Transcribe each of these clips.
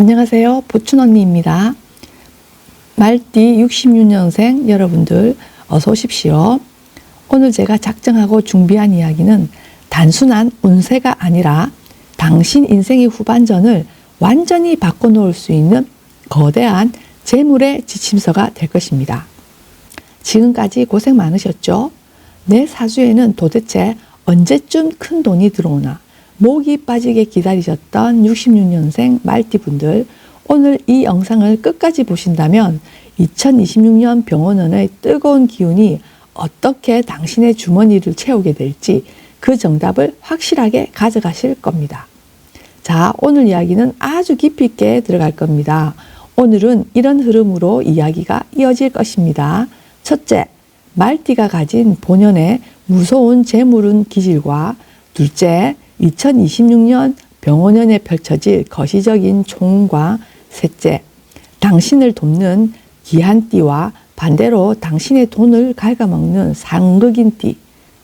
안녕하세요. 보춘 언니입니다. 말띠 66년생 여러분들 어서 오십시오. 오늘 제가 작정하고 준비한 이야기는 단순한 운세가 아니라 당신 인생의 후반전을 완전히 바꿔놓을 수 있는 거대한 재물의 지침서가 될 것입니다. 지금까지 고생 많으셨죠? 내 사주에는 도대체 언제쯤 큰 돈이 들어오나 목이 빠지게 기다리셨던 66년생 말띠분들 오늘 이 영상을 끝까지 보신다면 2026년 병원원의 뜨거운 기운이 어떻게 당신의 주머니를 채우게 될지 그 정답을 확실하게 가져가실 겁니다. 자, 오늘 이야기는 아주 깊이 있게 들어갈 겁니다. 오늘은 이런 흐름으로 이야기가 이어질 것입니다. 첫째, 말띠가 가진 본연의 무서운 재물운 기질과 둘째, 2026년 병원연에 펼쳐질 거시적인 총과 셋째, 당신을 돕는 기한띠와 반대로 당신의 돈을 갉아먹는 상극인 띠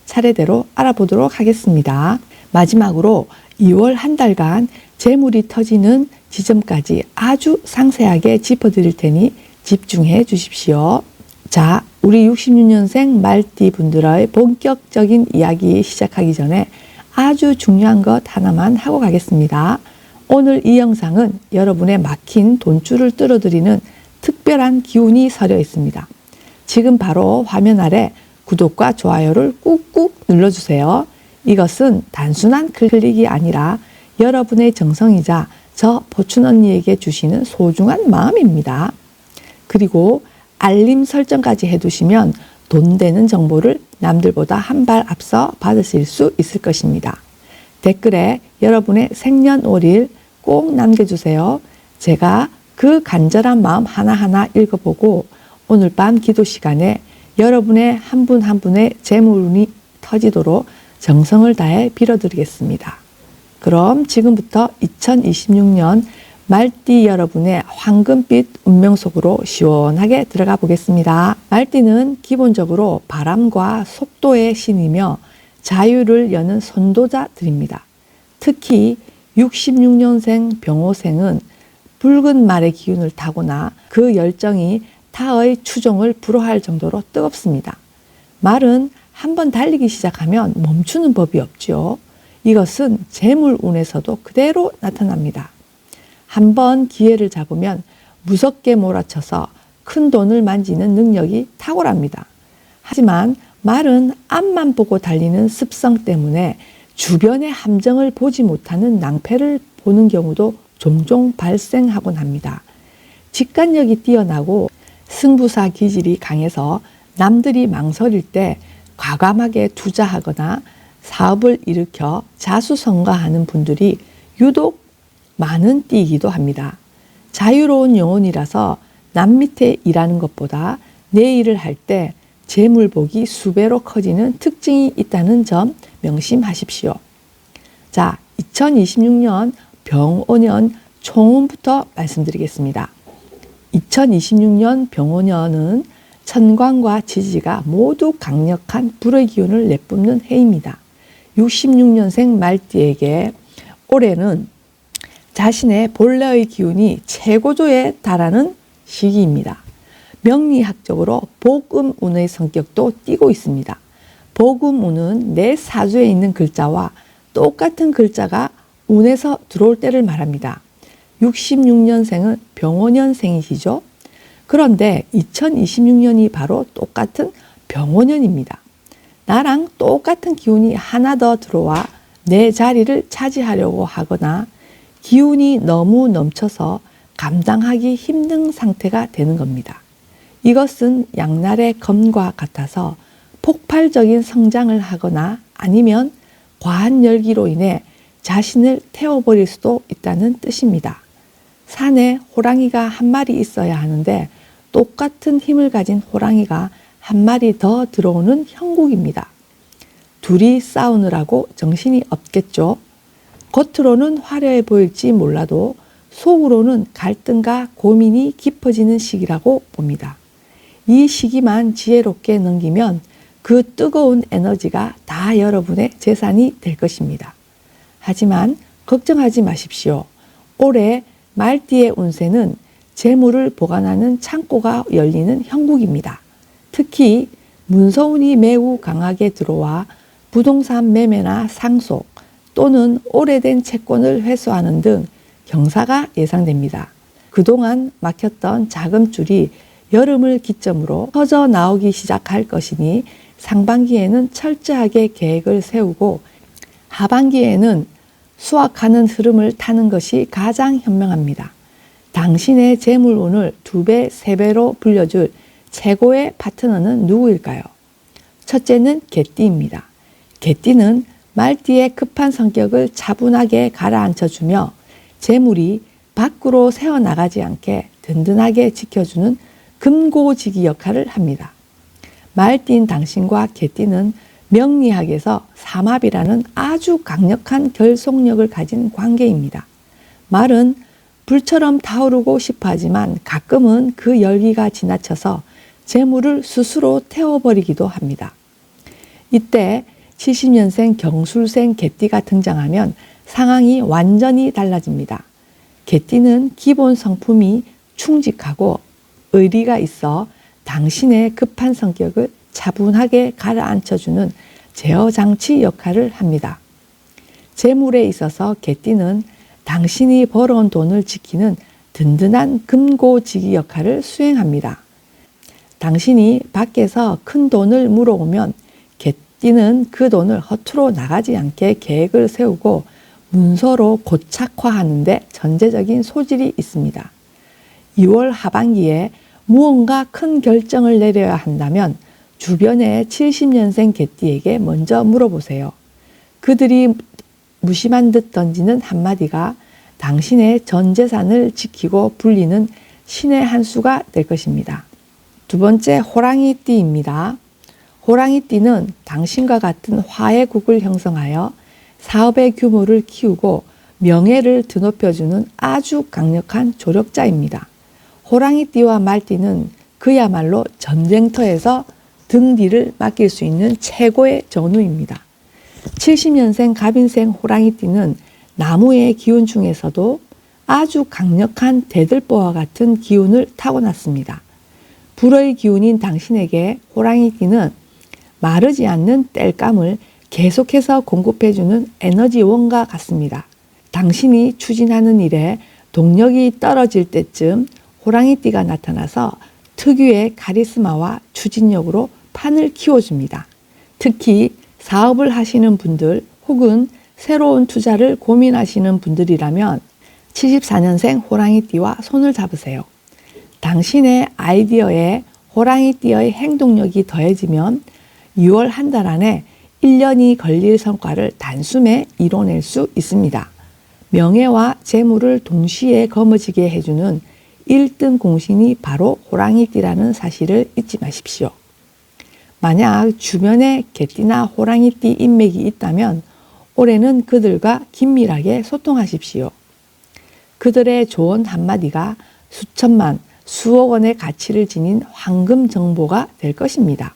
차례대로 알아보도록 하겠습니다. 마지막으로 2월 한 달간 재물이 터지는 지점까지 아주 상세하게 짚어드릴 테니 집중해 주십시오. 자, 우리 66년생 말띠 분들의 본격적인 이야기 시작하기 전에 아주 중요한 것 하나만 하고 가겠습니다. 오늘 이 영상은 여러분의 막힌 돈줄을 뚫어드리는 특별한 기운이 서려 있습니다. 지금 바로 화면 아래 구독과 좋아요를 꾹꾹 눌러주세요. 이것은 단순한 클릭이 아니라 여러분의 정성이자 저 보춘 언니에게 주시는 소중한 마음입니다. 그리고 알림 설정까지 해두시면 돈 되는 정보를 남들보다 한 발 앞서 받으실 수 있을 것입니다. 댓글에 여러분의 생년월일 꼭 남겨주세요. 제가 그 간절한 마음 하나하나 읽어보고 오늘 밤 기도 시간에 여러분의 한 분한 분의 재물운이 터지도록 정성을 다해 빌어드리겠습니다. 그럼 지금부터 2026년 말띠 여러분의 황금빛 운명 속으로 시원하게 들어가 보겠습니다. 말띠는 기본적으로 바람과 속도의 신이며 자유를 여는 선도자들입니다. 특히 66년생 병호생은 붉은 말의 기운을 타고나 그 열정이 타의 추종을 불허할 정도로 뜨겁습니다. 말은 한번 달리기 시작하면 멈추는 법이 없죠. 이것은 재물운에서도 그대로 나타납니다. 한번 기회를 잡으면 무섭게 몰아쳐서 큰 돈을 만지는 능력이 탁월합니다. 하지만 말은 앞만 보고 달리는 습성 때문에 주변의 함정을 보지 못하는 낭패를 보는 경우도 종종 발생하곤 합니다. 직관력이 뛰어나고 승부사 기질이 강해서 남들이 망설일 때 과감하게 투자하거나 사업을 일으켜 자수성가하는 분들이 유독 많은 띠이기도 합니다. 자유로운 영혼이라서 남 밑에 일하는 것보다 내 일을 할 때 재물복이 수배로 커지는 특징이 있다는 점 명심하십시오. 자, 2026년 병오년 총운부터 말씀드리겠습니다. 2026년 병오년은 천광과 지지가 모두 강력한 불의 기운을 내뿜는 해입니다. 66년생 말띠에게 올해는 자신의 본래의 기운이 최고조에 달하는 시기입니다. 명리학적으로 복음운의 성격도 띠고 있습니다. 복음운은 내 사주에 있는 글자와 똑같은 글자가 운에서 들어올 때를 말합니다. 66년생은 병원년생이시죠? 그런데 2026년이 바로 똑같은 병원년입니다. 나랑 똑같은 기운이 하나 더 들어와 내 자리를 차지하려고 하거나 기운이 너무 넘쳐서 감당하기 힘든 상태가 되는 겁니다. 이것은 양날의 검과 같아서 폭발적인 성장을 하거나 아니면 과한 열기로 인해 자신을 태워버릴 수도 있다는 뜻입니다. 산에 호랑이가 한 마리 있어야 하는데 똑같은 힘을 가진 호랑이가 한 마리 더 들어오는 형국입니다. 둘이 싸우느라고 정신이 없겠죠. 겉으로는 화려해 보일지 몰라도 속으로는 갈등과 고민이 깊어지는 시기라고 봅니다. 이 시기만 지혜롭게 넘기면 그 뜨거운 에너지가 다 여러분의 재산이 될 것입니다. 하지만 걱정하지 마십시오. 올해 말띠의 운세는 재물을 보관하는 창고가 열리는 형국입니다. 특히 문서운이 매우 강하게 들어와 부동산 매매나 상속 또는 오래된 채권을 회수하는 등 경사가 예상됩니다. 그동안 막혔던 자금줄이 여름을 기점으로 터져 나오기 시작할 것이니 상반기에는 철저하게 계획을 세우고 하반기에는 수확하는 흐름을 타는 것이 가장 현명합니다. 당신의 재물운을 두 배, 세 배로 불려줄 최고의 파트너는 누구일까요? 첫째는 개띠입니다. 개띠는 말띠의 급한 성격을 차분하게 가라앉혀주며 재물이 밖으로 새어나가지 않게 든든하게 지켜주는 금고지기 역할을 합니다. 말띠인 당신과 개띠는 명리학에서 삼합이라는 아주 강력한 결속력을 가진 관계입니다. 말은 불처럼 타오르고 싶어 하지만 가끔은 그 열기가 지나쳐서 재물을 스스로 태워버리기도 합니다. 이때 70년생 경술생 개띠가 등장하면 상황이 완전히 달라집니다. 개띠는 기본 성품이 충직하고 의리가 있어 당신의 급한 성격을 차분하게 가라앉혀주는 제어 장치 역할을 합니다. 재물에 있어서 개띠는 당신이 벌어온 돈을 지키는 든든한 금고지기 역할을 수행합니다. 당신이 밖에서 큰 돈을 물어오면 개띠는 그 돈을 허투루 나가지 않게 계획을 세우고 문서로 고착화하는 데 전제적인 소질이 있습니다. 2월 하반기에 무언가 큰 결정을 내려야 한다면 주변의 70년생 개띠에게 먼저 물어보세요. 그들이 무심한 듯 던지는 한마디가 당신의 전 재산을 지키고 불리는 신의 한 수가 될 것입니다. 두 번째 호랑이 띠입니다. 호랑이띠는 당신과 같은 화해국을 형성하여 사업의 규모를 키우고 명예를 드높여주는 아주 강력한 조력자입니다. 호랑이띠와 말띠는 그야말로 전쟁터에서 등 뒤를 맡길 수 있는 최고의 전우입니다. 70년생 갑인생 호랑이띠는 나무의 기운 중에서도 아주 강력한 대들보와 같은 기운을 타고났습니다. 불의 기운인 당신에게 호랑이띠는 마르지 않는 땔감을 계속해서 공급해주는 에너지원과 같습니다. 당신이 추진하는 일에 동력이 떨어질 때쯤 호랑이띠가 나타나서 특유의 카리스마와 추진력으로 판을 키워줍니다. 특히 사업을 하시는 분들 혹은 새로운 투자를 고민하시는 분들이라면 74년생 호랑이띠와 손을 잡으세요. 당신의 아이디어에 호랑이띠의 행동력이 더해지면 6월 한 달 안에 1년이 걸릴 성과를 단숨에 이뤄낼 수 있습니다. 명예와 재물을 동시에 거머쥐게 해주는 1등 공신이 바로 호랑이띠라는 사실을 잊지 마십시오. 만약 주변에 개띠나 호랑이띠 인맥이 있다면 올해는 그들과 긴밀하게 소통하십시오. 그들의 조언 한마디가 수천만, 수억 원의 가치를 지닌 황금 정보가 될 것입니다.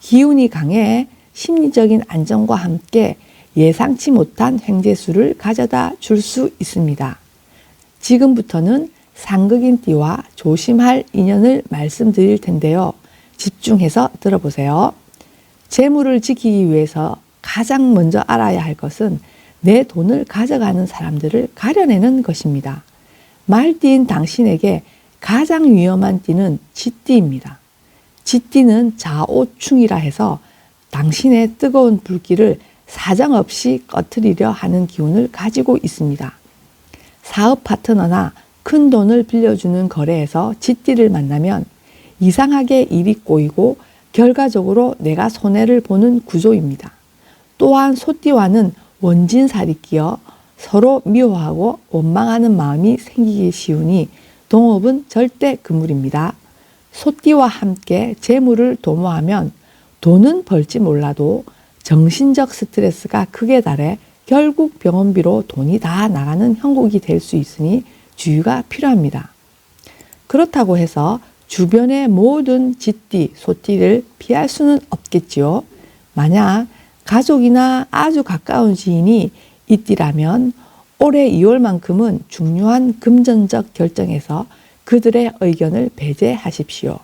기운이 강해 심리적인 안정과 함께 예상치 못한 횡재수를 가져다 줄 수 있습니다. 지금부터는 상극인 띠와 조심할 인연을 말씀드릴 텐데요. 집중해서 들어보세요. 재물을 지키기 위해서 가장 먼저 알아야 할 것은 내 돈을 가져가는 사람들을 가려내는 것입니다. 말띠인 당신에게 가장 위험한 띠는 쥐띠입니다. 쥐띠는 자오충이라 해서 당신의 뜨거운 불길을 사정없이 꺼트리려 하는 기운을 가지고 있습니다. 사업 파트너나 큰 돈을 빌려주는 거래에서 쥐띠를 만나면 이상하게 일이 꼬이고 결과적으로 내가 손해를 보는 구조입니다. 또한 소띠와는 원진살이 끼어 서로 미워하고 원망하는 마음이 생기기 쉬우니 동업은 절대 금물입니다. 소띠와 함께 재물을 도모하면 돈은 벌지 몰라도 정신적 스트레스가 크게 달해 결국 병원비로 돈이 다 나가는 형국이 될 수 있으니 주의가 필요합니다. 그렇다고 해서 주변의 모든 쥐띠, 소띠를 피할 수는 없겠지요. 만약 가족이나 아주 가까운 지인이 이띠라면 올해 2월만큼은 중요한 금전적 결정에서 그들의 의견을 배제하십시오.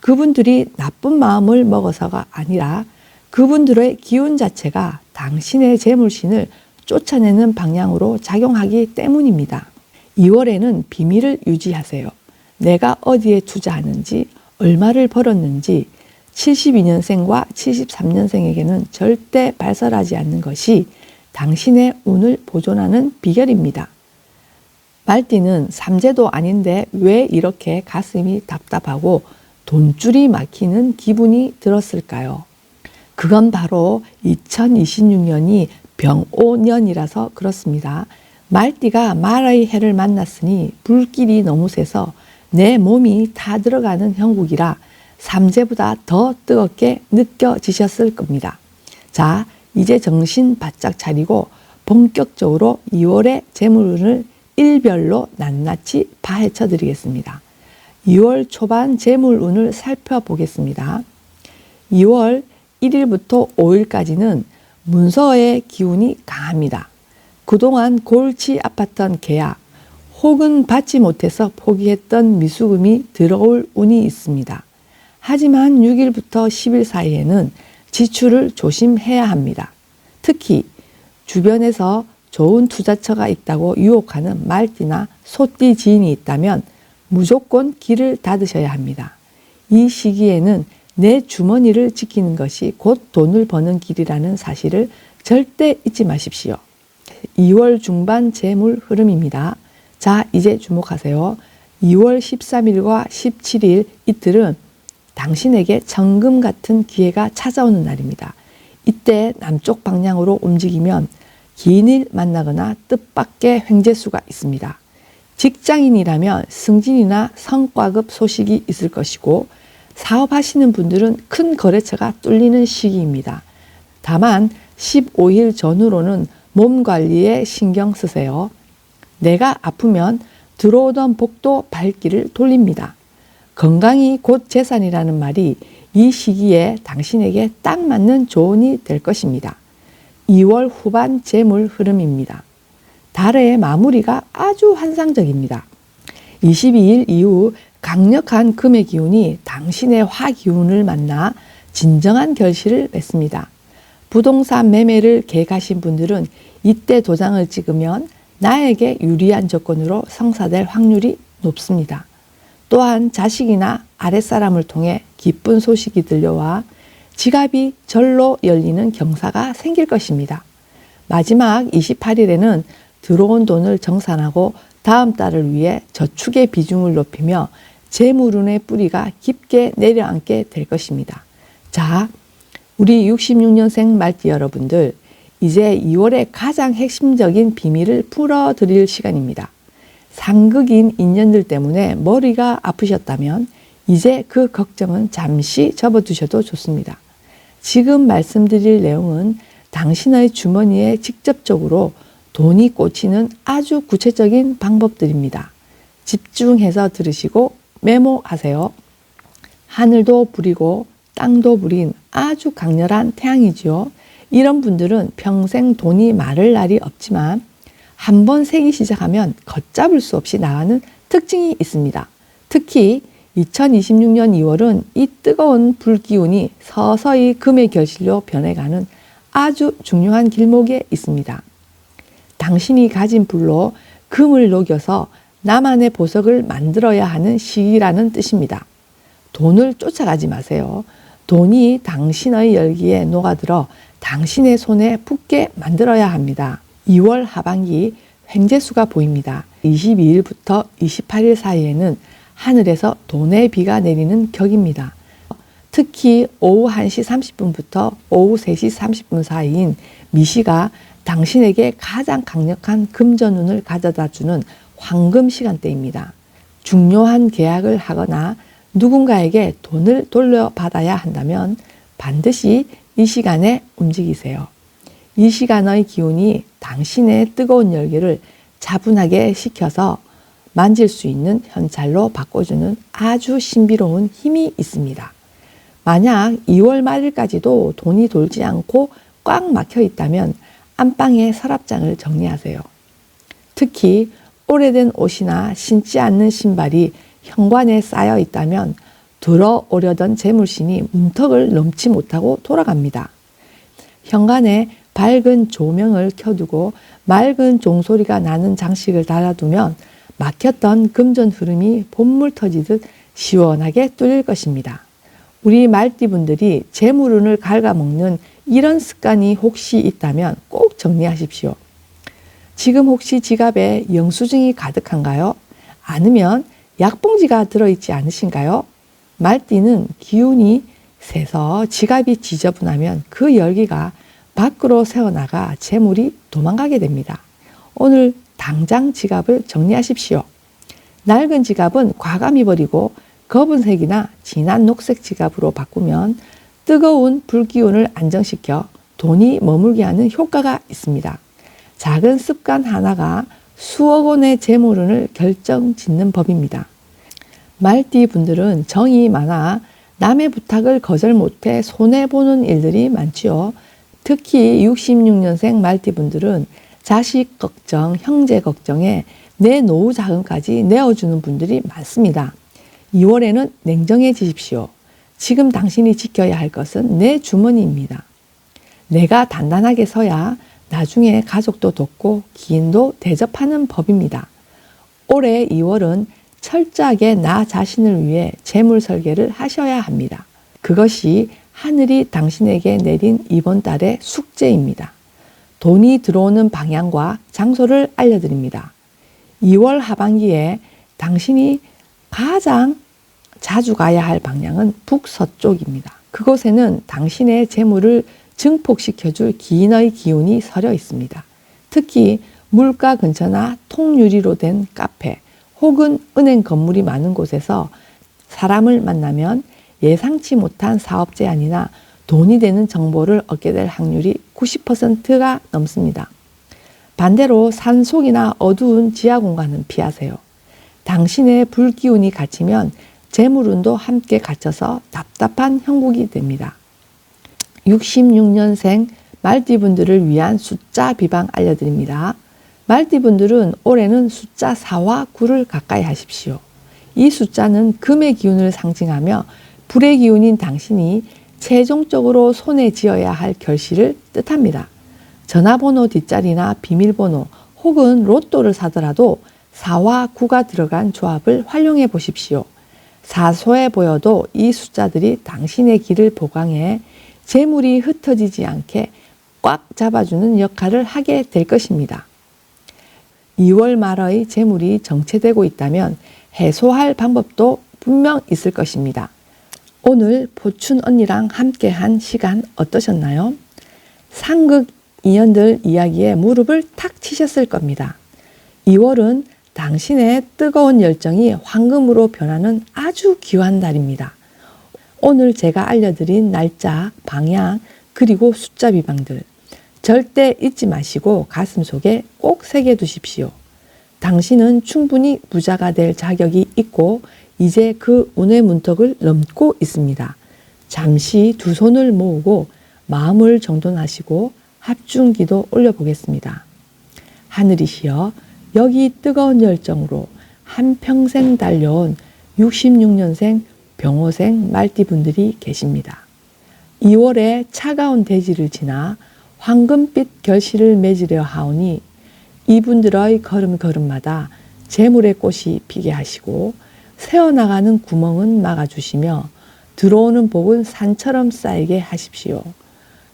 그분들이 나쁜 마음을 먹어서가 아니라 그분들의 기운 자체가 당신의 재물신을 쫓아내는 방향으로 작용하기 때문입니다. 2월에는 비밀을 유지하세요. 내가 어디에 투자하는지, 얼마를 벌었는지 72년생과 73년생에게는 절대 발설하지 않는 것이 당신의 운을 보존하는 비결입니다. 말띠는 삼재도 아닌데 왜 이렇게 가슴이 답답하고 돈줄이 막히는 기분이 들었을까요? 그건 바로 2026년이 병오년이라서 그렇습니다. 말띠가 말의 해를 만났으니 불길이 너무 세서 내 몸이 다 들어가는 형국이라 삼재보다 더 뜨겁게 느껴지셨을 겁니다. 자, 이제 정신 바짝 차리고 본격적으로 2월의 재물운을 일별로 낱낱이 파헤쳐 드리겠습니다. 2월 초반 재물운을 살펴보겠습니다. 2월 1일부터 5일까지는 문서의 기운이 강합니다. 그동안 골치 아팠던 계약 혹은 받지 못해서 포기했던 미수금이 들어올 운이 있습니다. 하지만 6일부터 10일 사이에는 지출을 조심해야 합니다. 특히 주변에서 좋은 투자처가 있다고 유혹하는 말띠나 소띠 지인이 있다면 무조건 길을 닫으셔야 합니다. 이 시기에는 내 주머니를 지키는 것이 곧 돈을 버는 길이라는 사실을 절대 잊지 마십시오. 2월 중반 재물 흐름입니다. 자, 이제 주목하세요. 2월 13일과 17일 이틀은 당신에게 정금 같은 기회가 찾아오는 날입니다. 이때 남쪽 방향으로 움직이면 기인을 만나거나 뜻밖의 횡재수가 있습니다. 직장인이라면 승진이나 성과급 소식이 있을 것이고 사업하시는 분들은 큰 거래처가 뚫리는 시기입니다. 다만 15일 전후로는 몸 관리에 신경 쓰세요. 내가 아프면 들어오던 복도 발길을 돌립니다. 건강이 곧 재산이라는 말이 이 시기에 당신에게 딱 맞는 조언이 될 것입니다. 2월 후반 재물 흐름입니다. 달의 마무리가 아주 환상적입니다. 22일 이후 강력한 금의 기운이 당신의 화 기운을 만나 진정한 결실을 맺습니다. 부동산 매매를 계획하신 분들은 이때 도장을 찍으면 나에게 유리한 조건으로 성사될 확률이 높습니다. 또한 자식이나 아랫사람을 통해 기쁜 소식이 들려와 지갑이 절로 열리는 경사가 생길 것입니다. 마지막 28일에는 들어온 돈을 정산하고 다음 달을 위해 저축의 비중을 높이며 재물운의 뿌리가 깊게 내려앉게 될 것입니다. 자, 우리 66년생 말띠 여러분들, 이제 2월의 가장 핵심적인 비밀을 풀어 드릴 시간입니다. 상극인 인연들 때문에 머리가 아프셨다면 이제 그 걱정은 잠시 접어두셔도 좋습니다. 지금 말씀드릴 내용은 당신의 주머니에 직접적으로 돈이 꽂히는 아주 구체적인 방법들입니다. 집중해서 들으시고 메모하세요. 하늘도 부리고 땅도 부린 아주 강렬한 태양이지요. 이런 분들은 평생 돈이 마를 날이 없지만 한번 세기 시작하면 걷잡을 수 없이 나가는 특징이 있습니다. 특히 2026년 2월은 이 뜨거운 불기운이 서서히 금의 결실로 변해가는 아주 중요한 길목에 있습니다. 당신이 가진 불로 금을 녹여서 나만의 보석을 만들어야 하는 시기라는 뜻입니다. 돈을 쫓아가지 마세요. 돈이 당신의 열기에 녹아들어 당신의 손에 붙게 만들어야 합니다. 2월 하반기 횡재수가 보입니다. 22일부터 28일 사이에는 하늘에서 돈의 비가 내리는 격입니다. 특히 오후 1시 30분부터 오후 3시 30분 사이인 미시가 당신에게 가장 강력한 금전운을 가져다 주는 황금 시간대입니다. 중요한 계약을 하거나 누군가에게 돈을 돌려받아야 한다면 반드시 이 시간에 움직이세요. 이 시간의 기운이 당신의 뜨거운 열기를 차분하게 식혀서 만질 수 있는 현찰로 바꿔주는 아주 신비로운 힘이 있습니다. 만약 2월 말일까지도 돈이 돌지 않고 꽉 막혀 있다면 안방에 서랍장을 정리하세요. 특히 오래된 옷이나 신지 않는 신발이 현관에 쌓여 있다면 들어오려던 재물신이 문턱을 넘지 못하고 돌아갑니다. 현관에 밝은 조명을 켜두고 맑은 종소리가 나는 장식을 달아두면 막혔던 금전 흐름이 본물 터지듯 시원하게 뚫릴 것입니다. 우리 말띠분들이 재물운을 갉아먹는 이런 습관이 혹시 있다면 꼭 정리하십시오. 지금 혹시 지갑에 영수증이 가득한가요? 아니면 약봉지가 들어있지 않으신가요? 말띠는 기운이 세서 지갑이 지저분하면 그 열기가 밖으로 새어나가 재물이 도망가게 됩니다. 오늘 당장 지갑을 정리하십시오. 낡은 지갑은 과감히 버리고 검은색이나 진한 녹색 지갑으로 바꾸면 뜨거운 불기운을 안정시켜 돈이 머물게 하는 효과가 있습니다. 작은 습관 하나가 수억 원의 재물운을 결정 짓는 법입니다. 말띠 분들은 정이 많아 남의 부탁을 거절 못해 손해보는 일들이 많지요. 특히 66년생 말띠 분들은 자식 걱정, 형제 걱정에 내 노후 자금까지 내어주는 분들이 많습니다. 2월에는 냉정해지십시오. 지금 당신이 지켜야 할 것은 내 주머니입니다. 내가 단단하게 서야 나중에 가족도 돕고 기인도 대접하는 법입니다. 올해 2월은 철저하게 나 자신을 위해 재물 설계를 하셔야 합니다. 그것이 하늘이 당신에게 내린 이번 달의 숙제입니다. 돈이 들어오는 방향과 장소를 알려드립니다. 2월 하반기에 당신이 가장 자주 가야 할 방향은 북서쪽입니다. 그곳에는 당신의 재물을 증폭시켜줄 기인의 기운이 서려 있습니다. 특히 물가 근처나 통유리로 된 카페 혹은 은행 건물이 많은 곳에서 사람을 만나면 예상치 못한 사업 제안이나 돈이 되는 정보를 얻게 될 확률이 90%가 넘습니다. 반대로 산 속이나 어두운 지하 공간은 피하세요. 당신의 불기운이 갇히면 재물운도 함께 갇혀서 답답한 형국이 됩니다. 66년생 말띠분들을 위한 숫자 비방 알려드립니다. 말띠분들은 올해는 숫자 4와 9를 가까이 하십시오. 이 숫자는 금의 기운을 상징하며 불의 기운인 당신이 최종적으로 손에 쥐어야 할 결실을 뜻합니다. 전화번호 뒷자리나 비밀번호 혹은 로또를 사더라도 4와 9가 들어간 조합을 활용해 보십시오. 사소해 보여도 이 숫자들이 당신의 길을 보강해 재물이 흩어지지 않게 꽉 잡아주는 역할을 하게 될 것입니다. 2월 말의 재물이 정체되고 있다면 해소할 방법도 분명 있을 것입니다. 오늘 포춘 언니랑 함께 한 시간 어떠셨나요? 상극 인연들 이야기에 무릎을 탁 치셨을 겁니다. 2월은 당신의 뜨거운 열정이 황금으로 변하는 아주 귀한 달입니다. 오늘 제가 알려드린 날짜, 방향, 그리고 숫자 비방들 절대 잊지 마시고 가슴 속에 꼭 새겨 두십시오. 당신은 충분히 부자가 될 자격이 있고 이제 그 운의 문턱을 넘고 있습니다. 잠시 두 손을 모으고 마음을 정돈하시고 합중기도 올려보겠습니다. 하늘이시여 여기 뜨거운 열정으로 한평생 달려온 66년생 병호생 말띠분들이 계십니다. 2월에 차가운 대지를 지나 황금빛 결실을 맺으려 하오니 이분들의 걸음걸음마다 재물의 꽃이 피게 하시고 새어나가는 구멍은 막아주시며 들어오는 복은 산처럼 쌓이게 하십시오.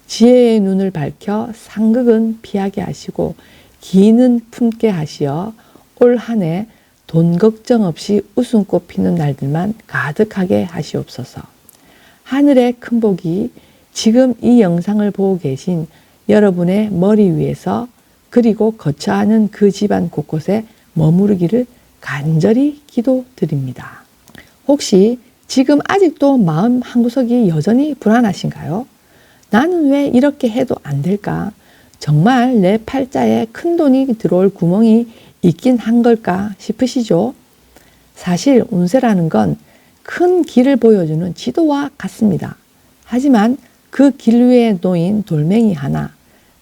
지혜의 눈을 밝혀 상극은 피하게 하시고 기는 품게 하시어 올 한 해 돈 걱정 없이 웃음꽃 피는 날들만 가득하게 하시옵소서. 하늘의 큰 복이 지금 이 영상을 보고 계신 여러분의 머리 위에서 그리고 거처하는 그 집안 곳곳에 머무르기를 간절히 기도드립니다. 혹시 지금 아직도 마음 한구석이 여전히 불안하신가요? 나는 왜 이렇게 해도 안 될까? 정말 내 팔자에 큰 돈이 들어올 구멍이 있긴 한 걸까 싶으시죠? 사실 운세라는 건 큰 길을 보여주는 지도와 같습니다. 하지만 그 길 위에 놓인 돌멩이 하나,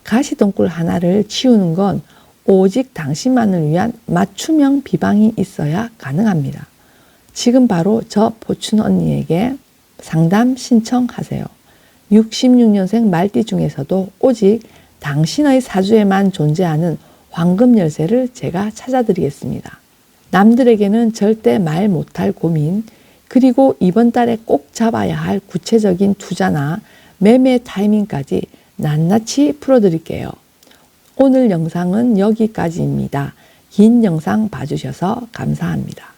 가시덩굴 하나를 치우는 건 오직 당신만을 위한 맞춤형 비방이 있어야 가능합니다. 지금 바로 저 포춘 언니에게 상담 신청하세요. 66년생 말띠 중에서도 오직 당신의 사주에만 존재하는 황금 열쇠를 제가 찾아드리겠습니다. 남들에게는 절대 말 못할 고민, 그리고 이번 달에 꼭 잡아야 할 구체적인 투자나 매매 타이밍까지 낱낱이 풀어드릴게요. 오늘 영상은 여기까지입니다. 긴 영상 봐주셔서 감사합니다.